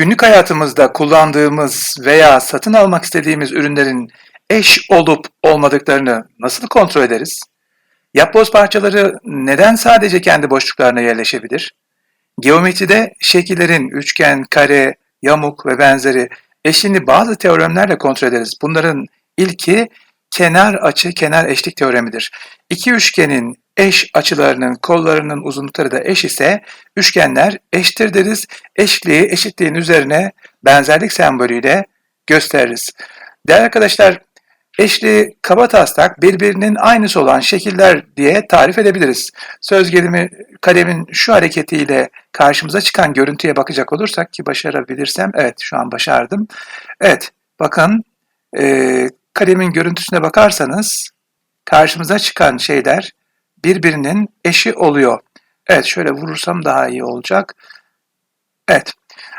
Günlük hayatımızda kullandığımız veya satın almak istediğimiz ürünlerin eş olup olmadıklarını nasıl kontrol ederiz? Yapboz parçaları neden sadece kendi boşluklarına yerleşebilir? Geometride şekillerin üçgen, kare, yamuk ve benzeri eşini bazı teoremlerle kontrol ederiz. Bunların ilki kenar açı kenar eşlik teoremidir. İki üçgenin eş açılarının kollarının uzunlukları da eş ise üçgenler eşittir deriz. Eşliği eşitliğin üzerine benzerlik sembolüyle gösteririz. Değerli arkadaşlar, eşliği kaba taslak birbirinin aynısı olan şekiller diye tarif edebiliriz. Söz gelimi kalemin şu hareketiyle karşımıza çıkan görüntüye bakacak olursak ki başarabilirsem, evet şu an başardım. Evet, bakın e, kalemin görüntüsüne bakarsanız karşımıza çıkan şeyler birbirinin eşi oluyor. Evet şöyle vurursam daha iyi olacak. Evet.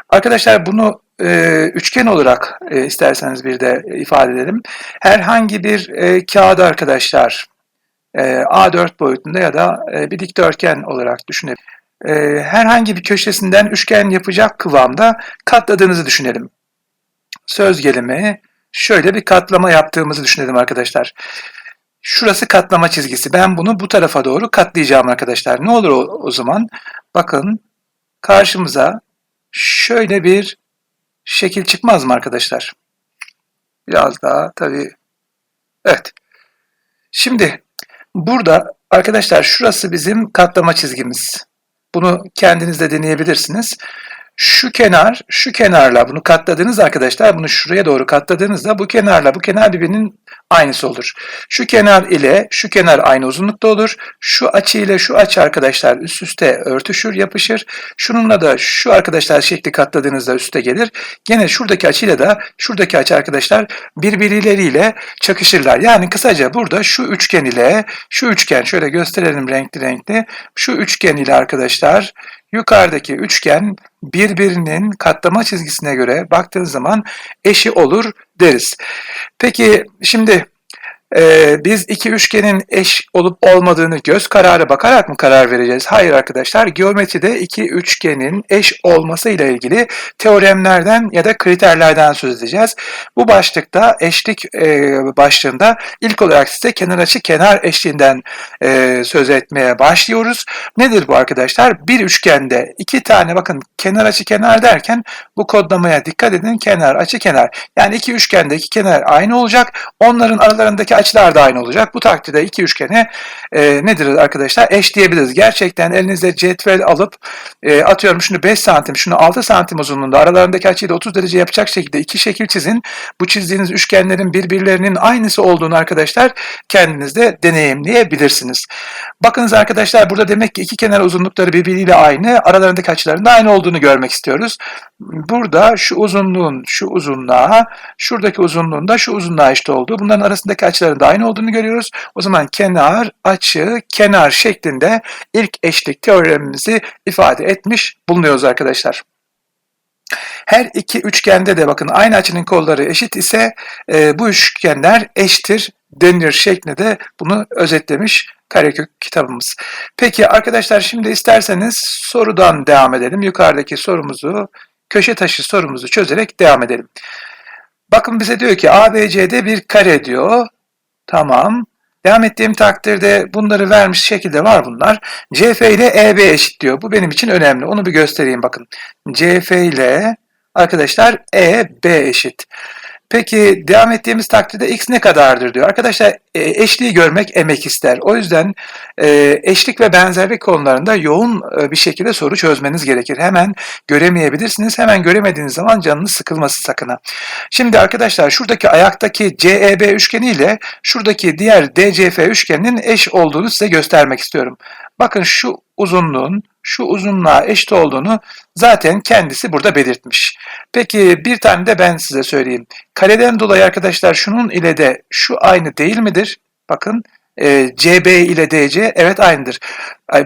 Arkadaşlar bunu e, üçgen olarak e, isterseniz bir de ifade edelim. Herhangi bir e, kağıdı arkadaşlar e, A4 boyutunda ya da e, bir dikdörtgen olarak düşünelim. E, herhangi bir köşesinden üçgen yapacak kıvamda katladığınızı düşünelim. Söz gelimi şöyle bir katlama yaptığımızı düşünelim arkadaşlar. Şurası katlama çizgisi. Ben bunu bu tarafa doğru katlayacağım arkadaşlar. Ne olur o, o zaman? Bakın karşımıza şöyle bir şekil çıkmaz mı arkadaşlar? Biraz daha tabii. Evet. Şimdi burada arkadaşlar şurası bizim katlama çizgimiz. Bunu kendiniz de deneyebilirsiniz. Şu kenar, şu kenarla bunu katladığınız arkadaşlar, bunu şuraya doğru katladığınızda bu kenarla bu kenar birbirinin aynısı olur. Şu kenar ile şu kenar aynı uzunlukta olur. Şu açı ile şu açı arkadaşlar üst üste örtüşür, yapışır. Şununla da şu arkadaşlar şekli katladığınızda üste gelir. Gene şuradaki açıyla da şuradaki açı arkadaşlar birbirleriyle çakışırlar. Yani kısaca burada şu üçgen ile şu üçgen şöyle gösterelim renkli renkli. Şu üçgen ile arkadaşlar yukarıdaki üçgen birbirinin katlama çizgisine göre baktığınız zaman eşi olur deriz. Peki şimdi e, biz iki üçgenin eş olup olmadığını göz kararı bakarak mı karar vereceğiz? Hayır arkadaşlar. Geometride iki üçgenin eş olması ile ilgili teoremlerden ya da kriterlerden söz edeceğiz. Bu başlıkta eşlik e, başlığında ilk olarak size kenar açı kenar eşliğinden e, söz etmeye başlıyoruz. Nedir bu arkadaşlar? Bir üçgende iki tane bakın kenar açı kenar derken bu kodlamaya dikkat edin. Kenar açı kenar. Yani iki üçgende iki kenar aynı olacak. Onların aralarındaki açılar da aynı olacak. Bu takdirde iki üçgene e, nedir arkadaşlar? Eş diyebiliriz. Gerçekten elinizde cetvel alıp e, atıyorum şunu 5 santim, şunu 6 santim uzunluğunda aralarındaki açıyı da 30 derece yapacak şekilde iki şekil çizin. Bu çizdiğiniz üçgenlerin birbirlerinin aynısı olduğunu arkadaşlar kendiniz de deneyimleyebilirsiniz. Bakınız arkadaşlar burada demek ki iki kenar uzunlukları birbiriyle aynı, aralarındaki açıların da aynı olduğunu görmek istiyoruz. Burada şu uzunluğun şu uzunluğa, şuradaki uzunluğun da şu uzunluğa eşit olduğu, bunların arasındaki açıların da aynı olduğunu görüyoruz. O zaman kenar, açı, kenar şeklinde ilk eşlik teoremimizi ifade etmiş bulunuyoruz arkadaşlar. Her iki üçgende de bakın aynı açının kolları eşit ise e, bu üçgenler eşittir denir şeklinde de bunu özetlemiş Karekök kitabımız. Peki arkadaşlar şimdi isterseniz sorudan devam edelim. Yukarıdaki sorumuzu, köşe taşı sorumuzu çözerek devam edelim. Bakın bize diyor ki ABC'de bir kare diyor. Tamam. Devam ettiğim takdirde bunları vermiş şekilde var bunlar. CF ile EB eşit diyor. Bu benim için önemli. Onu bir göstereyim bakın. CF ile arkadaşlar EB eşit. Peki devam ettiğimiz takdirde x ne kadardır diyor. Arkadaşlar e, eşliği görmek emek ister. O yüzden e, eşlik ve benzerlik konularında yoğun e, bir şekilde soru çözmeniz gerekir. Hemen göremeyebilirsiniz. Hemen göremediğiniz zaman canınız sıkılması sakına. Şimdi arkadaşlar şuradaki ayaktaki CEB üçgeni ile şuradaki diğer DCF üçgeninin eş olduğunu size göstermek istiyorum. Bakın şu uzunluğun şu uzunluğa eşit olduğunu zaten kendisi burada belirtmiş. Peki bir tane de ben size söyleyeyim. Kareden dolayı arkadaşlar şunun ile de şu aynı değil midir? Bakın e, CB ile DC evet aynıdır.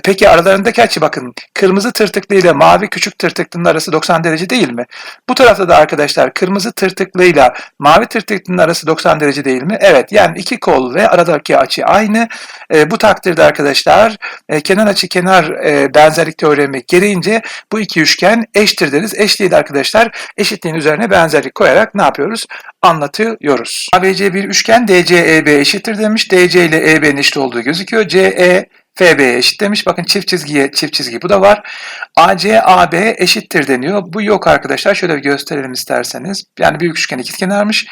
Peki aralarındaki açı bakın. Kırmızı tırtıklı ile mavi küçük tırtıklının arası 90 derece değil mi? Bu tarafta da arkadaşlar kırmızı tırtıklıyla mavi tırtıklının arası 90 derece değil mi? Evet yani iki kol ve aradaki açı aynı. E, bu takdirde arkadaşlar e, kenar açı kenar e, benzerlik teoremi gereğince bu iki üçgen eşittir deriz. Eşliği de arkadaşlar eşitliğin üzerine benzerlik koyarak ne yapıyoruz? Anlatıyoruz. ABC bir üçgen DCEB eşittir demiş. DC ile EB'nin eşit olduğu gözüküyor. CE FB'ye eşit demiş. Bakın çift çizgiye çift çizgi bu da var. AC AB eşittir deniyor. Bu yok arkadaşlar. Şöyle bir gösterelim isterseniz. Yani büyük üçgen ikizkenarmış.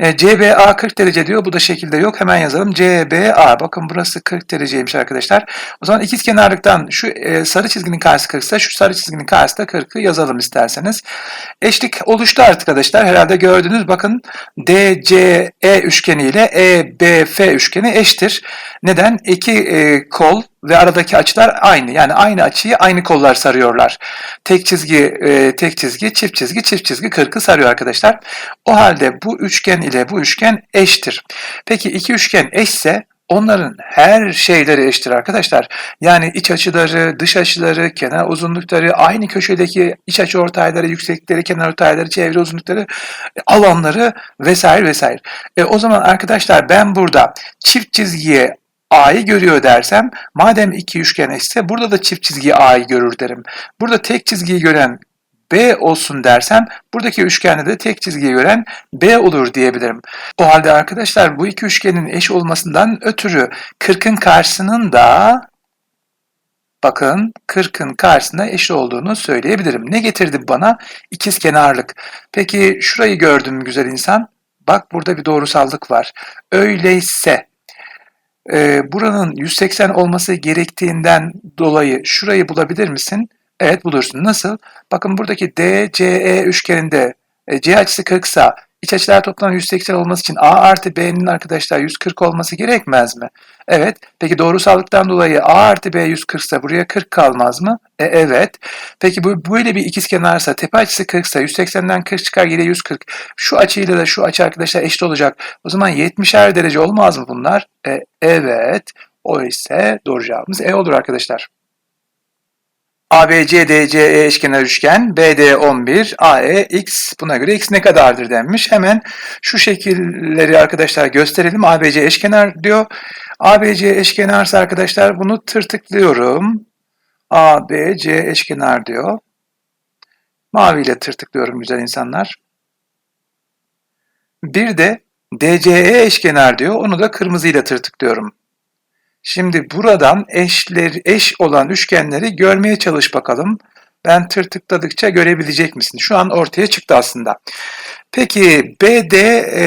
E, CBA 40 derece diyor. Bu da şekilde yok. Hemen yazalım. CBA. Bakın burası 40 dereceymiş arkadaşlar. O zaman ikizkenarlıktan şu e, sarı çizginin karşısı 40 ise şu sarı çizginin karşısı da 40'ı yazalım isterseniz. Eşlik oluştu arkadaşlar. Herhalde gördünüz. Bakın DCE üçgeni ile EBF üçgeni eşittir. Neden? İki e, kol ve aradaki açılar aynı. Yani aynı açıyı aynı kollar sarıyorlar. Tek çizgi, e, tek çizgi, çift çizgi, çift çizgi 40'ı sarıyor arkadaşlar. O halde bu üçgen ile bu üçgen eşittir. Peki iki üçgen eşse onların her şeyleri eşittir arkadaşlar. Yani iç açıları, dış açıları, kenar uzunlukları, aynı köşedeki iç açı ortayları, yükseklikleri, kenar ortayları, çevre uzunlukları, alanları vesaire vesaire. E, o zaman arkadaşlar ben burada çift çizgiye A'yı görüyor dersem, madem iki üçgen eşitse burada da çift çizgi A'yı görür derim. Burada tek çizgiyi gören B olsun dersem, buradaki üçgende de tek çizgiyi gören B olur diyebilirim. O halde arkadaşlar bu iki üçgenin eş olmasından ötürü 40'ın karşısının da bakın 40'ın karşısına eşit olduğunu söyleyebilirim. Ne getirdi bana? İkizkenarlık. Peki şurayı gördün mü güzel insan? Bak burada bir doğrusallık var. Öyleyse e, buranın 180 olması gerektiğinden dolayı şurayı bulabilir misin? Evet bulursun. Nasıl? Bakın buradaki DCE üçgeninde e, C açısı 40 sa iç açılar toplamı 180 olması için A artı B'nin arkadaşlar 140 olması gerekmez mi? Evet. Peki doğrusallıktan dolayı A artı B 140 ise buraya 40 kalmaz mı? E, evet. Peki bu böyle bir ikizkenarsa tepe açısı 40 ise 180'den 40 çıkar geriye 140. Şu açıyla da şu açı arkadaşlar eşit olacak. O zaman 70'er derece olmaz mı bunlar? E, evet. O ise doğru cevabımız E olur arkadaşlar. ABC, DCE eşkenar üçgen, BD 11, AE x buna göre x ne kadardır denmiş. Hemen şu şekilleri arkadaşlar gösterelim. ABC eşkenar diyor. ABC eşkenarsa arkadaşlar bunu tırtıklıyorum. ABC eşkenar diyor. Mavi ile tırtıklıyorum güzel insanlar. Bir de DCE eşkenar diyor. Onu da kırmızı ile tırtıklıyorum. Şimdi buradan eşler, eş olan üçgenleri görmeye çalış bakalım. Ben tırtıkladıkça görebilecek misin? Şu an ortaya çıktı aslında. Peki BD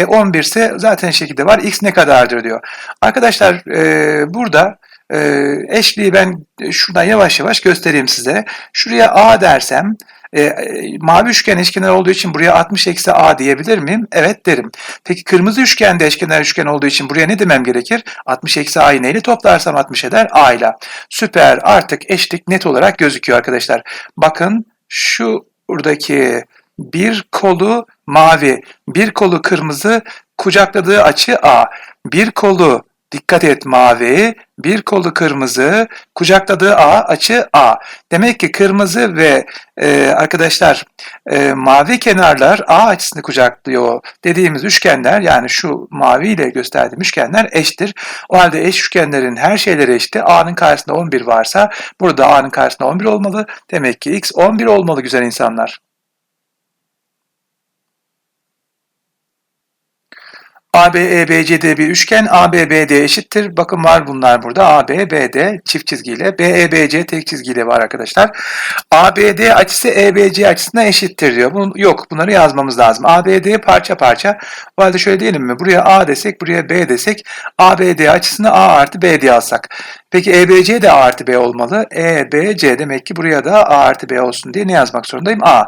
11 ise zaten şekilde var. X ne kadardır diyor. Arkadaşlar e, burada e, eşliği ben şuradan yavaş yavaş göstereyim size. Şuraya A dersem e, mavi üçgen eşkenar olduğu için buraya 60 eksi a diyebilir miyim? Evet derim. Peki kırmızı üçgen de eşkenar üçgen olduğu için buraya ne demem gerekir? 60 eksi a'yı neyle toplarsam 60 eder? a ile. Süper artık eşlik net olarak gözüküyor arkadaşlar. Bakın şu buradaki bir kolu mavi, bir kolu kırmızı, kucakladığı açı A. Bir kolu Dikkat et mavi, bir kolu kırmızı, kucakladığı A açı A. Demek ki kırmızı ve e, arkadaşlar e, mavi kenarlar A açısını kucaklıyor dediğimiz üçgenler yani şu mavi ile gösterdiğim üçgenler eşittir. O halde eş üçgenlerin her şeyleri eşitti. A'nın karşısında 11 varsa burada A'nın karşısında 11 olmalı. Demek ki X 11 olmalı güzel insanlar. AB, EBCD bir üçgen. AB, BD eşittir. Bakın var bunlar burada. AB, BD çift çizgiyle. BEBC tek çizgiyle var arkadaşlar. ABD açısı EBC açısına eşittir diyor. Bunun, yok bunları yazmamız lazım. ABD parça parça. O halde şöyle diyelim mi? Buraya A desek, buraya B desek. ABD açısını A artı B diye alsak. Peki EBC de A artı B olmalı. EBC demek ki buraya da A artı B olsun diye ne yazmak zorundayım? A.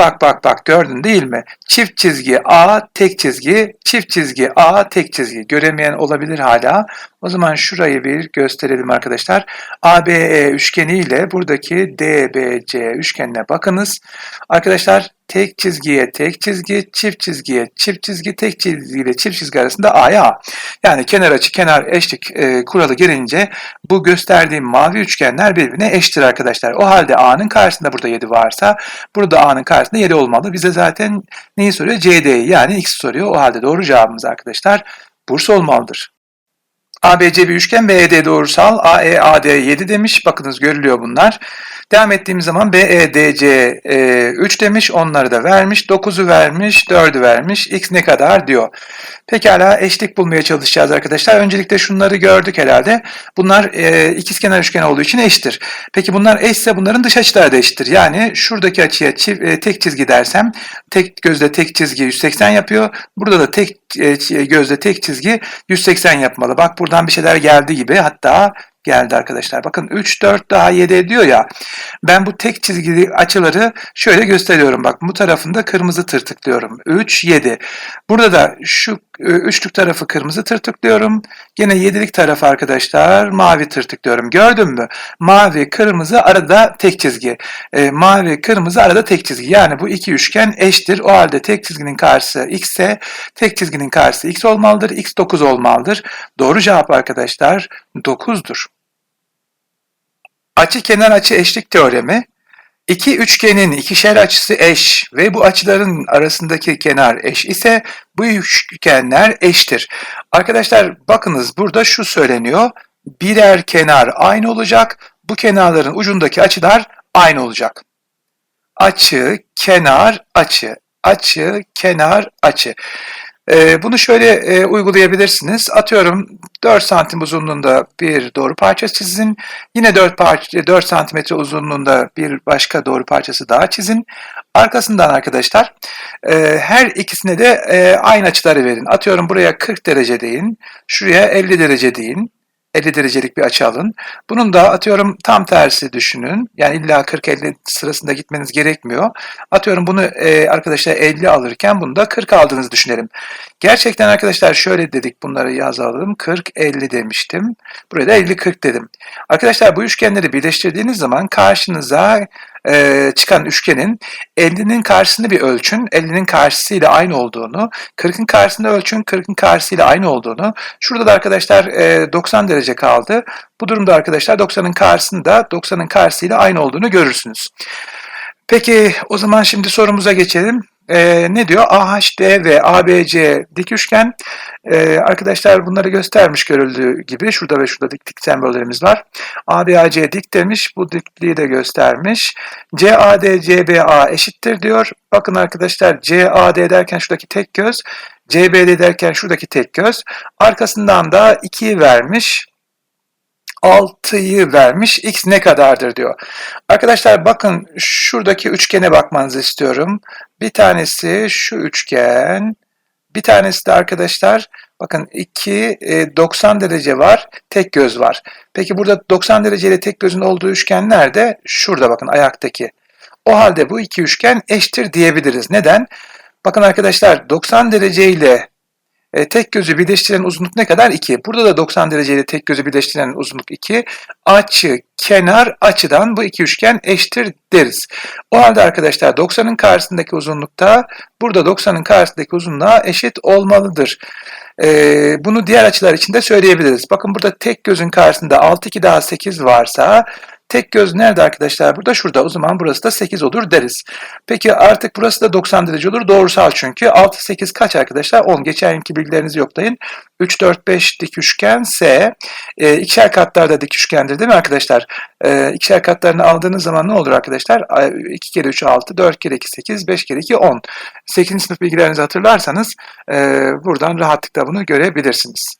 Bak bak bak gördün değil mi? Çift çizgi A, tek çizgi, çift çizgi A, tek çizgi. Göremeyen olabilir hala. O zaman şurayı bir gösterelim arkadaşlar. ABE üçgeni ile buradaki DBC üçgenine bakınız. Arkadaşlar tek çizgiye tek çizgi, çift çizgiye çift çizgi, tek çizgi ile çift çizgi arasında A'ya A. Yani kenar açı kenar eşlik e, kuralı gelince bu gösterdiğim mavi üçgenler birbirine eşittir arkadaşlar. O halde A'nın karşısında burada 7 varsa burada A'nın karşısında 7 olmalı. Bize zaten neyi soruyor? CD'yi yani X soruyor. O halde doğru cevabımız arkadaşlar Bursa olmalıdır. ABC bir üçgen BED doğrusal AE AD 7 demiş. Bakınız görülüyor bunlar. Devam ettiğimiz zaman BEDC e, 3 demiş. Onları da vermiş. 9'u vermiş. 4'ü vermiş. X ne kadar diyor. Pekala eşlik bulmaya çalışacağız arkadaşlar. Öncelikle şunları gördük herhalde. Bunlar e, ikizkenar üçgen olduğu için eşittir. Peki bunlar eşse bunların dış açıları da eşittir. Yani şuradaki açıya çift, e, tek çizgi dersem tek gözle tek çizgi 180 yapıyor. Burada da tek e, gözle tek çizgi 180 yapmalı. Bak buradan bir şeyler geldi gibi. Hatta geldi arkadaşlar. Bakın 3, 4 daha 7 ediyor ya. Ben bu tek çizgili açıları şöyle gösteriyorum. Bak bu tarafında kırmızı tırtıklıyorum. 3, 7. Burada da şu e, üçlük tarafı kırmızı tırtıklıyorum. Yine yedilik tarafı arkadaşlar mavi tırtıklıyorum. Gördün mü? Mavi, kırmızı arada tek çizgi. E, mavi, kırmızı arada tek çizgi. Yani bu iki üçgen eşittir. O halde tek çizginin karşısı x ise tek çizginin karşısı x olmalıdır. x 9 olmalıdır. Doğru cevap arkadaşlar 9'dur. Açı kenar açı eşlik teoremi İki üçgenin ikişer açısı eş ve bu açıların arasındaki kenar eş ise bu üçgenler eştir. Arkadaşlar bakınız burada şu söyleniyor. Birer kenar aynı olacak. Bu kenarların ucundaki açılar aynı olacak. Açı, kenar, açı. Açı, kenar, açı. Ee, bunu şöyle e, uygulayabilirsiniz. Atıyorum 4 santim uzunluğunda bir doğru parça çizin. Yine 4, parça, 4 santimetre uzunluğunda bir başka doğru parçası daha çizin. Arkasından arkadaşlar e, her ikisine de e, aynı açıları verin. Atıyorum buraya 40 derece deyin. Şuraya 50 derece deyin. 50 derecelik bir açı alın. Bunun da atıyorum tam tersi düşünün. Yani illa 40-50 sırasında gitmeniz gerekmiyor. Atıyorum bunu e, arkadaşlar 50 alırken bunu da 40 aldığınızı düşünelim. Gerçekten arkadaşlar şöyle dedik bunları yazalım. 40-50 demiştim. Buraya da 50-40 dedim. Arkadaşlar bu üçgenleri birleştirdiğiniz zaman karşınıza e, çıkan üçgenin 50'nin karşısını bir ölçün. 50'nin karşısıyla aynı olduğunu, 40'ın karşısını ölçün, 40'ın karşısıyla aynı olduğunu. Şurada da arkadaşlar e, 90 derece kaldı. Bu durumda arkadaşlar 90'ın karşısında 90'ın karşısıyla aynı olduğunu görürsünüz. Peki o zaman şimdi sorumuza geçelim e, ne diyor? AHD ve ABC dik üçgen. E, arkadaşlar bunları göstermiş görüldüğü gibi. Şurada ve şurada dik dik sembollerimiz var. ABAC dik demiş. Bu dikliği de göstermiş. CAD, CBA eşittir diyor. Bakın arkadaşlar CAD derken şuradaki tek göz. CBD derken şuradaki tek göz. Arkasından da 2'yi vermiş. 6'yı vermiş. X ne kadardır diyor. Arkadaşlar bakın şuradaki üçgene bakmanızı istiyorum. Bir tanesi şu üçgen. Bir tanesi de arkadaşlar bakın 2 90 e, derece var. Tek göz var. Peki burada 90 dereceyle tek gözün olduğu üçgen nerede? Şurada bakın ayaktaki. O halde bu iki üçgen eşittir diyebiliriz. Neden? Bakın arkadaşlar 90 derece ile e, tek gözü birleştiren uzunluk ne kadar? 2. Burada da 90 dereceyle tek gözü birleştiren uzunluk 2. Açı, kenar, açıdan bu iki üçgen eşittir deriz. O halde arkadaşlar 90'ın karşısındaki uzunlukta burada 90'ın karşısındaki uzunluğa eşit olmalıdır. Ee, bunu diğer açılar için de söyleyebiliriz. Bakın burada tek gözün karşısında 6, 2 daha 8 varsa Tek göz nerede arkadaşlar? Burada şurada. O zaman burası da 8 olur deriz. Peki artık burası da 90 derece olur. Doğrusal çünkü. 6, 8 kaç arkadaşlar? 10. Geçen yılki bilgilerinizi yoklayın. 3, 4, 5 dik üçgen S. E, ikişer katlarda dik üçgendir değil mi arkadaşlar? E, ikişer katlarını aldığınız zaman ne olur arkadaşlar? 2 kere 3 6, 4 kere 2 8, 5 kere 2 10. 8. sınıf bilgilerinizi hatırlarsanız e, buradan rahatlıkla bunu görebilirsiniz.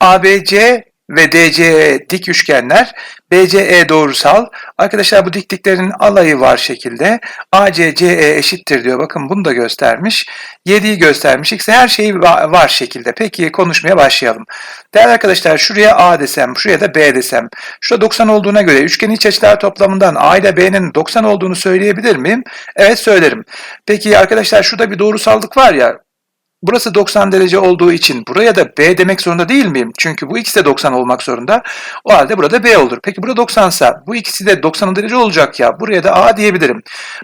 ABC ve DCE dik üçgenler, BCE doğrusal. Arkadaşlar bu dikliklerin alayı var şekilde. ACCE eşittir diyor. Bakın bunu da göstermiş. 7'yi göstermiş. X her şey var şekilde. Peki konuşmaya başlayalım. Değerli arkadaşlar şuraya A desem, şuraya da B desem. Şurada 90 olduğuna göre üçgenin iç açılar toplamından A ile B'nin 90 olduğunu söyleyebilir miyim? Evet söylerim. Peki arkadaşlar şurada bir doğrusallık var ya burası 90 derece olduğu için buraya da B demek zorunda değil miyim? Çünkü bu ikisi de 90 olmak zorunda. O halde burada B olur. Peki burada 90 ise bu ikisi de 90 derece olacak ya. Buraya da A diyebilirim.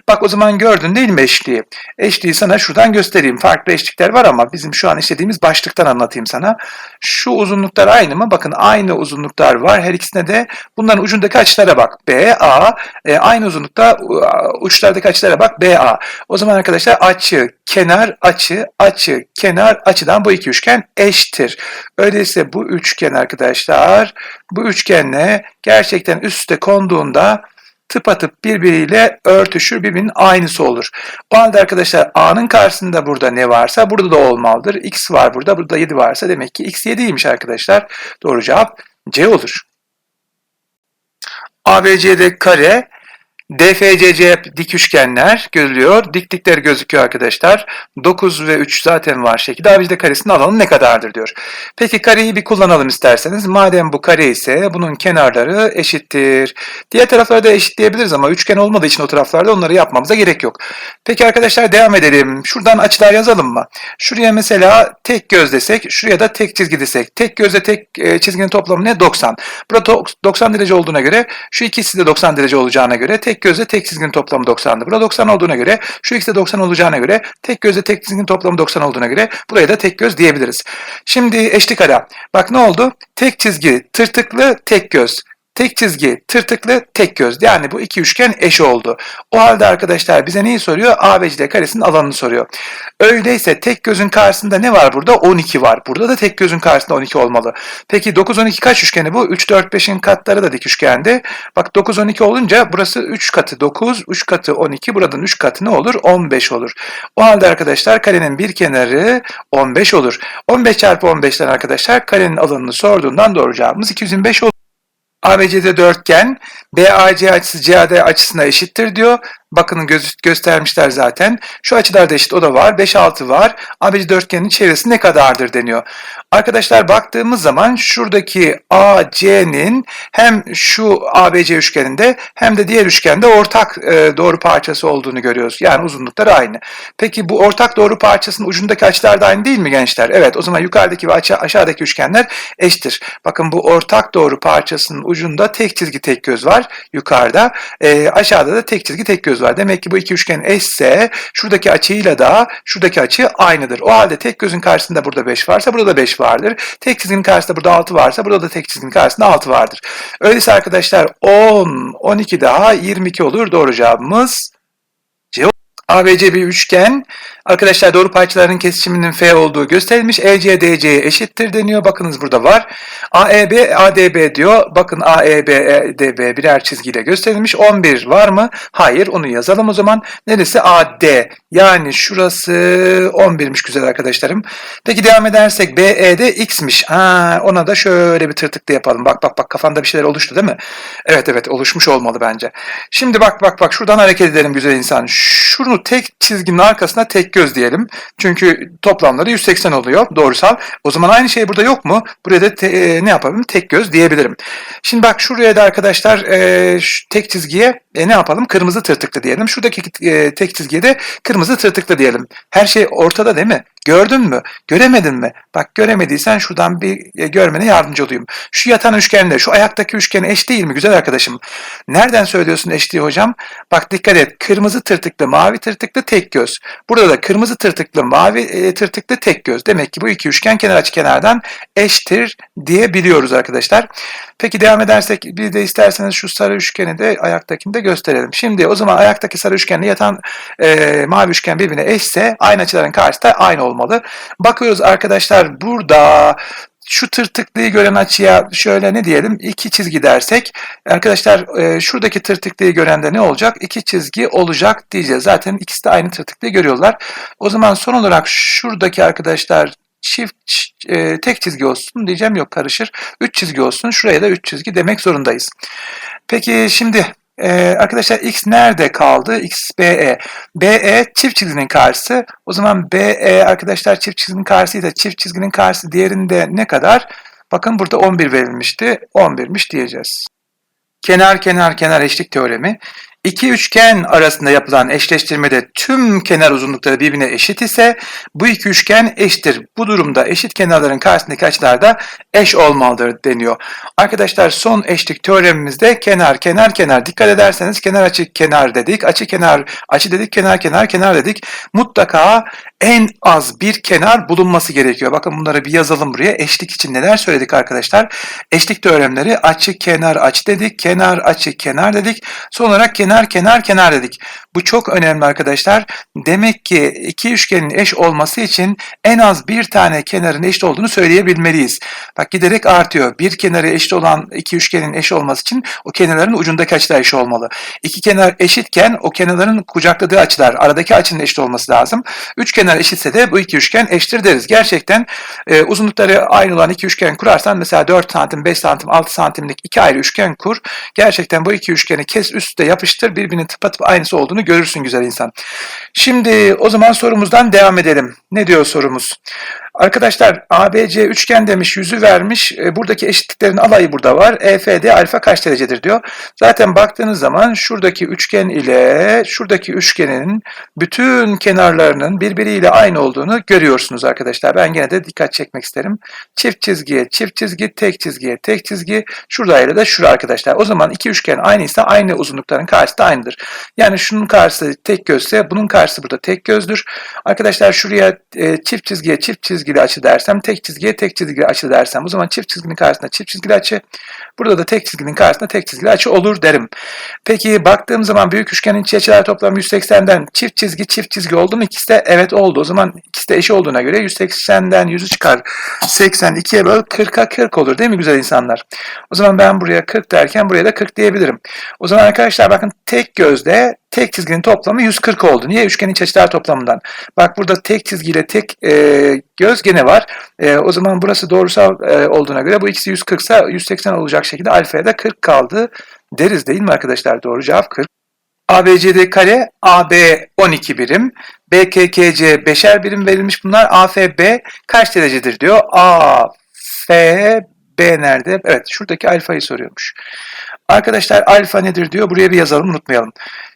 Bak o zaman gördün değil mi eşliği? Eşliği sana şuradan göstereyim. Farklı eşlikler var ama bizim şu an işlediğimiz başlıktan anlatayım sana. Şu uzunluklar aynı mı? Bakın aynı uzunluklar var. Her ikisine de bunların ucundaki açılara bak. B, A. E, aynı uzunlukta uçlardaki açılara bak. B, A. O zaman arkadaşlar açı, kenar, açı, açı, kenar, açıdan bu iki üçgen eşittir. Öyleyse bu üçgen arkadaşlar bu üçgenle gerçekten üst üste konduğunda tıpatıp birbiriyle örtüşür, birbirinin aynısı olur. O halde arkadaşlar A'nın karşısında burada ne varsa burada da olmalıdır. X var burada, burada 7 varsa demek ki X 7'ymiş arkadaşlar. Doğru cevap C olur. ABCD kare, DFCC dik üçgenler görülüyor. Diklikler gözüküyor arkadaşlar. 9 ve 3 zaten var şekilde. ABCD karesinin alanı ne kadardır diyor. Peki kareyi bir kullanalım isterseniz. Madem bu kare ise bunun kenarları eşittir. Diğer tarafları da eşitleyebiliriz ama üçgen olmadığı için o taraflarda onları yapmamıza gerek yok. Peki arkadaşlar devam edelim. Şuradan açılar yazalım mı? Şuraya mesela tek göz desek, şuraya da tek çizgi desek. Tek gözle tek e, çizginin toplamı ne? 90. Burada to- 90 derece olduğuna göre şu ikisi de 90 derece olacağına göre tek gözle tek çizginin toplamı 90'dı. Burada 90 olduğuna göre şu ikisi de 90 olacağına göre tek gözle tek çizginin toplamı 90 olduğuna göre buraya da tek göz diyebiliriz. Şimdi eşlik ara. Bak ne oldu? Tek çizgi tırtıklı tek göz. Tek çizgi, tırtıklı, tek göz. Yani bu iki üçgen eş oldu. O halde arkadaşlar bize neyi soruyor? ABCD karesinin alanını soruyor. Öyleyse tek gözün karşısında ne var burada? 12 var. Burada da tek gözün karşısında 12 olmalı. Peki 9, 12 kaç üçgeni bu? 3, 4, 5'in katları da dik üçgendi. Bak 9, 12 olunca burası 3 katı 9, 3 katı 12. Buradan 3 katı ne olur? 15 olur. O halde arkadaşlar karenin bir kenarı 15 olur. 15 çarpı 15'ten arkadaşlar karenin alanını sorduğundan doğru cevabımız 225 olur. ABCD dörtgen BAC açısı CAD açısına eşittir diyor. Bakın göz, göstermişler zaten. Şu açılar da eşit o da var. 5 6 var. ABC dörtgenin çevresi ne kadardır deniyor. Arkadaşlar baktığımız zaman şuradaki AC'nin hem şu ABC üçgeninde hem de diğer üçgende ortak e, doğru parçası olduğunu görüyoruz. Yani uzunlukları aynı. Peki bu ortak doğru parçasının ucundaki açılar da aynı değil mi gençler? Evet o zaman yukarıdaki ve aşağı, aşağıdaki üçgenler eşittir. Bakın bu ortak doğru parçasının ucunda tek çizgi tek göz var yukarıda. E, aşağıda da tek çizgi tek göz var. Demek ki bu iki üçgen eşse şuradaki açıyla da şuradaki açı aynıdır. O halde tek gözün karşısında burada 5 varsa burada da 5 vardır. Tek çizginin karşısında burada 6 varsa burada da tek çizginin karşısında 6 vardır. Öyleyse arkadaşlar 10, 12 daha 22 olur. Doğru cevabımız C. ABC bir üçgen. Arkadaşlar doğru parçaların kesişiminin F olduğu gösterilmiş. EC DC'ye eşittir deniyor. Bakınız burada var. AEB ADB diyor. Bakın AEB ADB birer çizgiyle gösterilmiş. 11 var mı? Hayır. Onu yazalım o zaman. Neresi? AD. Yani şurası 11'miş güzel arkadaşlarım. Peki devam edersek BE'de X'miş. Ha, ona da şöyle bir tırtıklı yapalım. Bak bak bak kafanda bir şeyler oluştu değil mi? Evet evet oluşmuş olmalı bence. Şimdi bak bak bak şuradan hareket edelim güzel insan. Şunu tek çizginin arkasına tek göz diyelim. Çünkü toplamları 180 oluyor doğrusal. O zaman aynı şey burada yok mu? Buraya da te- e, ne yapalım? Tek göz diyebilirim. Şimdi bak şuraya da arkadaşlar e, şu tek çizgiye e, ne yapalım? Kırmızı tırtıklı diyelim. Şuradaki e, tek çizgiye de kırmızı tırtıklı diyelim. Her şey ortada değil mi? Gördün mü? Göremedin mi? Bak göremediysen şuradan bir e, görmene yardımcı olayım. Şu yatan üçgenle şu ayaktaki üçgen eş değil mi güzel arkadaşım? Nereden söylüyorsun eşliği hocam? Bak dikkat et. Kırmızı tırtıklı, mavi tırtıklı tek göz. Burada da kırmızı tırtıklı, mavi e, tırtıklı tek göz. Demek ki bu iki üçgen kenar açı kenardan eştir diyebiliyoruz arkadaşlar. Peki devam edersek bir de isterseniz şu sarı üçgeni de ayaktakini de gösterelim. Şimdi o zaman ayaktaki sarı üçgenle yatan e, mavi üçgen birbirine eşse aynı açıların karşısı da aynı olmalı. Bakıyoruz arkadaşlar burada şu tırtıklıyı gören açıya şöyle ne diyelim iki çizgi dersek arkadaşlar e, şuradaki tırtıklıyı gören de ne olacak? İki çizgi olacak diyeceğiz. Zaten ikisi de aynı tırtıklıyı görüyorlar. O zaman son olarak şuradaki arkadaşlar çift e, tek çizgi olsun diyeceğim yok karışır. Üç çizgi olsun. Şuraya da üç çizgi demek zorundayız. Peki şimdi ee, arkadaşlar x nerede kaldı? x, BE. BE çift çizginin karşısı. O zaman BE arkadaşlar çift çizginin karşısıysa çift çizginin karşısı diğerinde ne kadar? Bakın burada 11 verilmişti. 11'miş diyeceğiz. Kenar kenar kenar eşlik teoremi. İki üçgen arasında yapılan eşleştirmede tüm kenar uzunlukları birbirine eşit ise bu iki üçgen eşittir. Bu durumda eşit kenarların karşısındaki açılar da eş olmalıdır deniyor. Arkadaşlar son eşlik teoremimizde kenar kenar kenar dikkat ederseniz kenar açı kenar dedik. Açı kenar açı dedik kenar kenar kenar dedik. Mutlaka en az bir kenar bulunması gerekiyor. Bakın bunları bir yazalım buraya. Eşlik için neler söyledik arkadaşlar? Eşlik teoremleri açı kenar açı dedik. Kenar açı kenar dedik. Son olarak kenar kenar kenar dedik. Bu çok önemli arkadaşlar. Demek ki iki üçgenin eş olması için en az bir tane kenarın eşit olduğunu söyleyebilmeliyiz. Bak giderek artıyor. Bir kenarı eşit olan iki üçgenin eş olması için o kenarların ucundaki açılar eşit olmalı. İki kenar eşitken o kenarların kucakladığı açılar aradaki açının eşit olması lazım. Üç kenar eşitse de bu iki üçgen eşittir deriz. Gerçekten e, uzunlukları aynı olan iki üçgen kurarsan mesela 4 santim, 5 santim, 6 santimlik iki ayrı üçgen kur. Gerçekten bu iki üçgeni kes üst üste yapıştır birbirinin tıpatıp aynısı olduğunu görürsün güzel insan. Şimdi o zaman sorumuzdan devam edelim. Ne diyor sorumuz? Arkadaşlar ABC üçgen demiş yüzü vermiş. E, buradaki eşitliklerin alayı burada var. EFD alfa kaç derecedir diyor. Zaten baktığınız zaman şuradaki üçgen ile şuradaki üçgenin bütün kenarlarının birbiriyle aynı olduğunu görüyorsunuz arkadaşlar. Ben gene de dikkat çekmek isterim. Çift çizgiye çift çizgi, tek çizgiye tek çizgi. Şuradayla da şura arkadaşlar. O zaman iki üçgen aynıysa aynı uzunlukların karşısı da aynıdır. Yani şunun karşısı tek gözse bunun karşısı burada tek gözdür. Arkadaşlar şuraya e, çift çizgiye çift çizgili açı dersem, tek çizgiye tek çizgili açı dersem, o zaman çift çizginin karşısında çift çizgili açı, burada da tek çizginin karşısında tek çizgili açı olur derim. Peki baktığım zaman büyük üçgenin iç açılar toplamı 180'den çift çizgi çift çizgi oldu mu? İkisi de evet oldu. O zaman ikisi de eşit olduğuna göre 180'den 100'ü çıkar. 82'ye böl 40'a 40 olur değil mi güzel insanlar? O zaman ben buraya 40 derken buraya da 40 diyebilirim. O zaman arkadaşlar bakın tek gözle tek çizginin toplamı 140 oldu. Niye? Üçgenin iç açılar toplamından. Bak burada tek çizgiyle tek e, göz gene var. E, o zaman burası doğrusal e, olduğuna göre bu ikisi 140 ise 180 olacak şekilde alfaya da 40 kaldı deriz değil mi arkadaşlar? Doğru cevap 40. ABCD kare AB 12 birim. BKKC 5'er birim verilmiş bunlar. AFB kaç derecedir diyor. AFB nerede? Evet şuradaki alfayı soruyormuş. Arkadaşlar alfa nedir diyor. Buraya bir yazalım unutmayalım.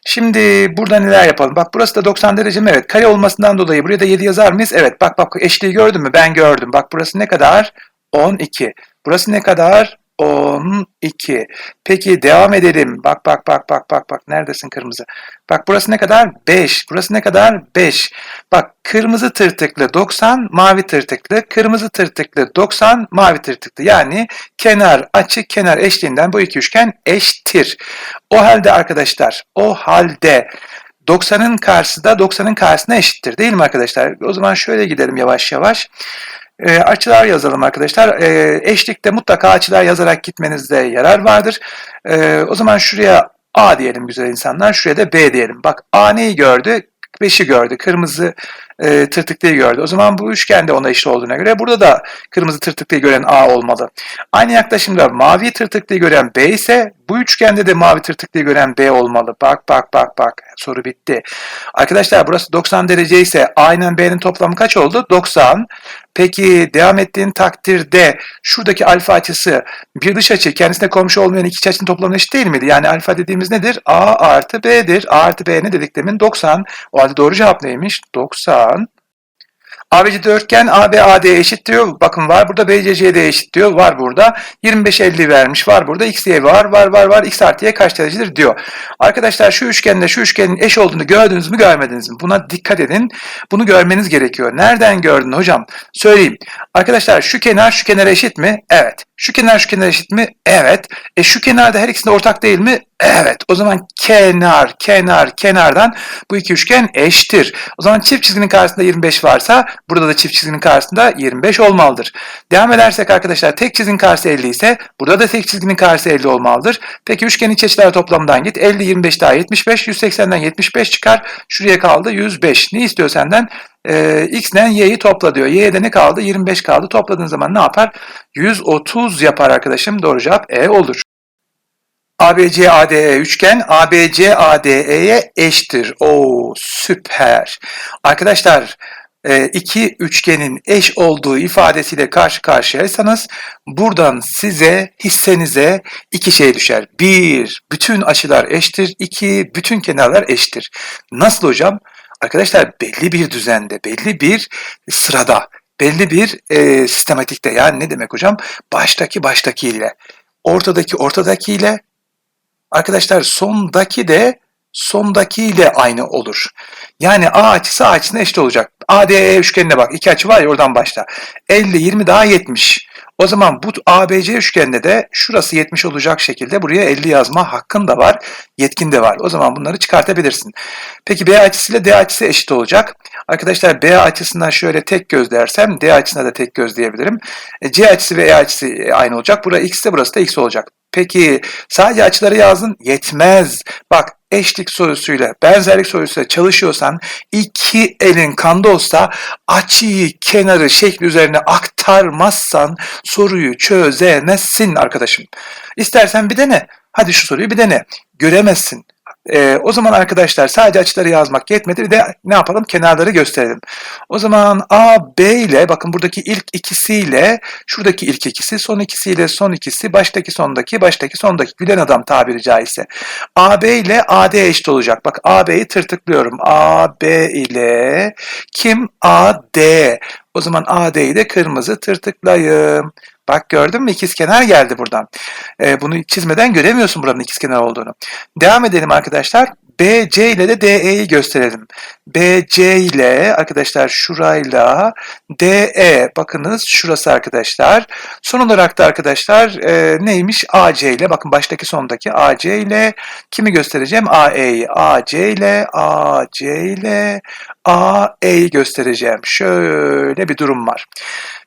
Şimdi burada neler yapalım? Bak burası da 90 derece mi? Evet. Kare olmasından dolayı buraya da 7 yazar mıyız? Evet. Bak bak eşliği gördün mü? Ben gördüm. Bak burası ne kadar? 12. Burası ne kadar? 12. Peki devam edelim. Bak bak bak bak bak bak. Neredesin kırmızı? Bak burası ne kadar? 5. Burası ne kadar? 5. Bak kırmızı tırtıklı 90, mavi tırtıklı, kırmızı tırtıklı 90, mavi tırtıklı. Yani kenar, açı, kenar eşliğinden bu iki üçgen eşittir. O halde arkadaşlar, o halde 90'ın karşısı da 90'ın karşısına eşittir değil mi arkadaşlar? O zaman şöyle gidelim yavaş yavaş. E, açılar yazalım arkadaşlar. E, eşlikte mutlaka açılar yazarak gitmenizde yarar vardır. E, o zaman şuraya A diyelim güzel insanlar. Şuraya da B diyelim. Bak A neyi gördü? 5'i gördü. Kırmızı e, tırtıklıyı gördü. O zaman bu üçgende ona eşit olduğuna göre burada da kırmızı tırtıklıyı gören A olmalı. Aynı yaklaşımda mavi tırtıklıyı gören B ise bu üçgende de mavi tırtıklıyı gören B olmalı. Bak bak bak bak. Soru bitti. Arkadaşlar burası 90 derece ise A ile B'nin toplamı kaç oldu? 90. Peki devam ettiğin takdirde şuradaki alfa açısı bir dış açı kendisine komşu olmayan iki açının toplamına eşit değil miydi? Yani alfa dediğimiz nedir? A artı B'dir. A artı B ne dedik demin? 90. O halde doğru cevap neymiş? 90. ABC dörtgen AB AD eşit diyor. Bakın var burada BCCD eşit diyor. Var burada. 25 50 vermiş. Var burada. X Y var. Var var var. X artı Y kaç derecedir diyor. Arkadaşlar şu üçgenle şu üçgenin eş olduğunu gördünüz mü görmediniz mi? Buna dikkat edin. Bunu görmeniz gerekiyor. Nereden gördün hocam? Söyleyeyim. Arkadaşlar şu kenar şu kenara eşit mi? Evet. Şu kenar şu kenar eşit mi? Evet. E şu kenar da her ikisinde ortak değil mi? Evet. O zaman kenar, kenar, kenardan bu iki üçgen eşittir. O zaman çift çizginin karşısında 25 varsa burada da çift çizginin karşısında 25 olmalıdır. Devam edersek arkadaşlar tek çizginin karşısı 50 ise burada da tek çizginin karşısı 50 olmalıdır. Peki üçgenin iç açılar toplamından git. 50, 25 daha 75. 180'den 75 çıkar. Şuraya kaldı 105. Ne istiyor senden? E, x ile y'yi topla diyor. Y'de ne kaldı? 25 kaldı. Topladığın zaman ne yapar? 130 yapar arkadaşım. Doğru cevap E olur. ABC ADE üçgen ABC ADE'ye eşittir. Oo süper. Arkadaşlar e, iki üçgenin eş olduğu ifadesiyle karşı karşıyaysanız buradan size hissenize iki şey düşer. Bir, bütün açılar eşittir. İki, bütün kenarlar eşittir. Nasıl hocam? Arkadaşlar belli bir düzende, belli bir sırada, belli bir e, sistematikte yani ne demek hocam? Baştaki baştaki ile, ortadaki ortadaki ile, arkadaşlar sondaki de sondaki ile aynı olur. Yani A açısı A açısına eşit olacak. ADE üçgenine bak. iki açı var ya oradan başla. 50, 20 daha 70. O zaman bu ABC üçgeninde de şurası 70 olacak şekilde buraya 50 yazma hakkın da var, yetkin de var. O zaman bunları çıkartabilirsin. Peki B açısıyla D açısı eşit olacak. Arkadaşlar B açısından şöyle tek göz dersem D açısına da tek göz diyebilirim. E, C açısı ve E açısı aynı olacak. Burası x ise burası da x olacak. Peki sadece açıları yazdın yetmez. Bak eşlik sorusuyla, benzerlik sorusuyla çalışıyorsan iki elin kanda olsa açıyı, kenarı, şekli üzerine aktarmazsan soruyu çözemezsin arkadaşım. İstersen bir dene. Hadi şu soruyu bir dene. Göremezsin. Ee, o zaman arkadaşlar sadece açıları yazmak yetmedi. Bir de ne yapalım? Kenarları gösterelim. O zaman A, B ile bakın buradaki ilk ikisiyle şuradaki ilk ikisi, son ikisiyle son ikisi, baştaki sondaki, baştaki sondaki gülen adam tabiri caizse. AB ile AD eşit olacak. Bak AB'yi tırtıklıyorum. AB ile kim? AD. O zaman AD'yi de kırmızı tırtıklayayım. Bak gördün mü ikizkenar geldi buradan. Ee, bunu çizmeden göremiyorsun buranın ikizkenar olduğunu. Devam edelim arkadaşlar. BC ile de DE'yi gösterelim. BC ile arkadaşlar şurayla DE bakınız şurası arkadaşlar. Son olarak da arkadaşlar e, neymiş? AC ile bakın baştaki sondaki AC ile kimi göstereceğim? AE'yi. AC ile AC ile AE'yi göstereceğim. Şöyle bir durum var.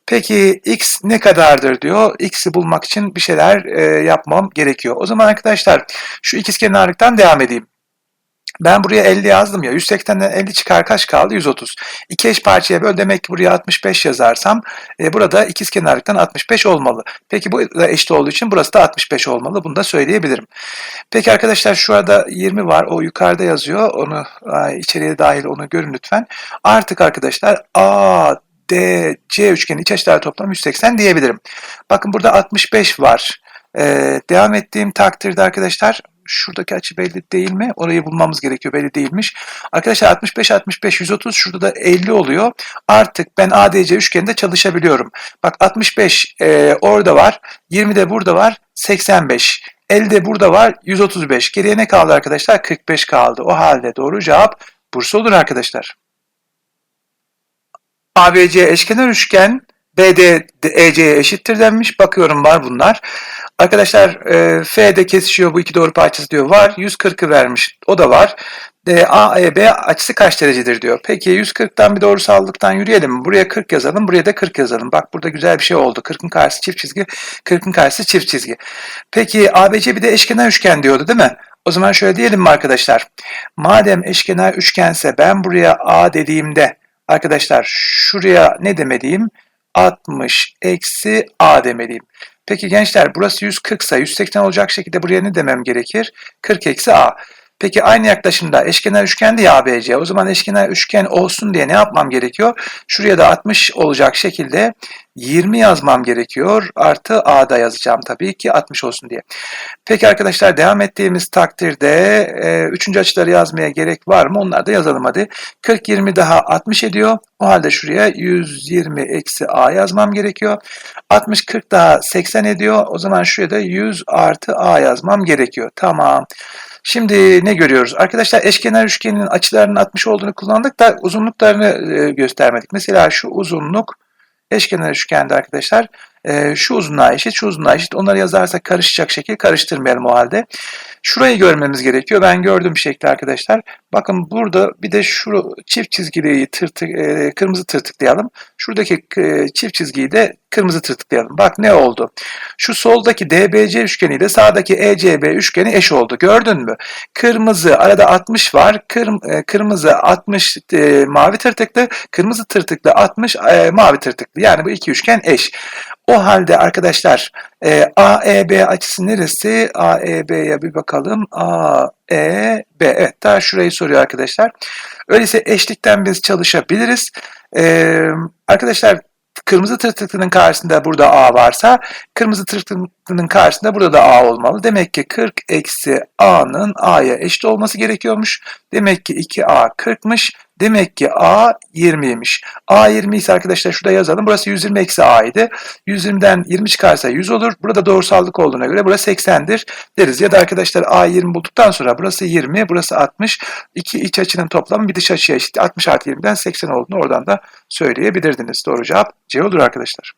Peki x ne kadardır diyor. X'i bulmak için bir şeyler e, yapmam gerekiyor. O zaman arkadaşlar şu ikizkenarlıktan devam edeyim. Ben buraya 50 yazdım ya. 180'den 50 çıkar kaç kaldı? 130. İki eş parçaya böl demek ki buraya 65 yazarsam e, burada ikizkenarlıktan 65 olmalı. Peki bu da eşit olduğu için burası da 65 olmalı. Bunu da söyleyebilirim. Peki arkadaşlar şurada 20 var. O yukarıda yazıyor. Onu içeriye dahil onu görün lütfen. Artık arkadaşlar A, D, C üçgeni iç açılar toplam 180 diyebilirim. Bakın burada 65 var. Ee, devam ettiğim takdirde arkadaşlar şuradaki açı belli değil mi? Orayı bulmamız gerekiyor. Belli değilmiş. Arkadaşlar 65, 65, 130 şurada da 50 oluyor. Artık ben ADC üçgeninde çalışabiliyorum. Bak 65 e, orada var. 20 de burada var. 85. 50 de burada var. 135. Geriye ne kaldı arkadaşlar? 45 kaldı. O halde doğru cevap Bursa olur arkadaşlar. ABC eşkenar üçgen BD EC'ye eşittir denmiş. Bakıyorum var bunlar. Arkadaşlar e, F'de kesişiyor bu iki doğru parçası diyor. Var. 140'ı vermiş. O da var. E, A, E, B açısı kaç derecedir diyor. Peki 140'tan bir doğrusallıktan yürüyelim? Buraya 40 yazalım. Buraya da 40 yazalım. Bak burada güzel bir şey oldu. 40'ın karşısı çift çizgi. 40'ın karşısı çift çizgi. Peki ABC bir de eşkenar üçgen diyordu değil mi? O zaman şöyle diyelim mi arkadaşlar? Madem eşkenar üçgense ben buraya A dediğimde arkadaşlar şuraya ne demeliyim? 60 eksi A demeliyim. Peki gençler burası 140 ise 180 olacak şekilde buraya ne demem gerekir? 40 eksi A. Peki aynı yaklaşımda eşkenar üçgen ya ABC. O zaman eşkenar üçgen olsun diye ne yapmam gerekiyor? Şuraya da 60 olacak şekilde 20 yazmam gerekiyor. Artı A'da yazacağım tabii ki 60 olsun diye. Peki arkadaşlar devam ettiğimiz takdirde e, üçüncü açıları yazmaya gerek var mı? Onları da yazalım hadi. 40 20 daha 60 ediyor. O halde şuraya 120 eksi A yazmam gerekiyor. 60 40 daha 80 ediyor. O zaman şuraya da 100 artı A yazmam gerekiyor. Tamam. Şimdi ne görüyoruz? Arkadaşlar eşkenar üçgenin açılarının 60 olduğunu kullandık da uzunluklarını e, göstermedik. Mesela şu uzunluk eşkenar üçgende arkadaşlar e, şu uzunluğa eşit, şu uzunluğa eşit. Onları yazarsak karışacak şekil karıştırmayalım o halde. Şurayı görmemiz gerekiyor. Ben gördüğüm şekli arkadaşlar. Bakın burada bir de şu çift çizgiliyi tırtık, e, kırmızı tırtıklayalım. Şuradaki e, çift çizgiyi de kırmızı tırtıklayalım. Bak ne oldu? Şu soldaki DBC üçgeni ile sağdaki ECB üçgeni eş oldu. Gördün mü? Kırmızı arada 60 var. Kır, e, kırmızı 60 e, mavi tırtıklı, kırmızı tırtıklı 60 e, mavi tırtıklı. Yani bu iki üçgen eş. O halde arkadaşlar e, AEB açısı neresi? AEB'ye bir bakalım. AEB. Evet daha şurayı soruyor arkadaşlar. Öyleyse eşlikten biz çalışabiliriz. E, arkadaşlar kırmızı tırtıklının karşısında burada A varsa kırmızı tırtıklının karşısında burada da A olmalı. Demek ki 40 eksi A'nın A'ya eşit olması gerekiyormuş. Demek ki 2A 40'mış. Demek ki A 20'ymiş. A 20 ise arkadaşlar şurada yazalım. Burası 120 eksi A idi. 120'den 20 çıkarsa 100 olur. Burada doğrusallık olduğuna göre burası 80'dir deriz. Ya da arkadaşlar A 20 bulduktan sonra burası 20, burası 60. İki iç açının toplamı bir dış açıya eşit. 60 artı 20'den 80 olduğunu oradan da söyleyebilirdiniz. Doğru cevap C olur arkadaşlar.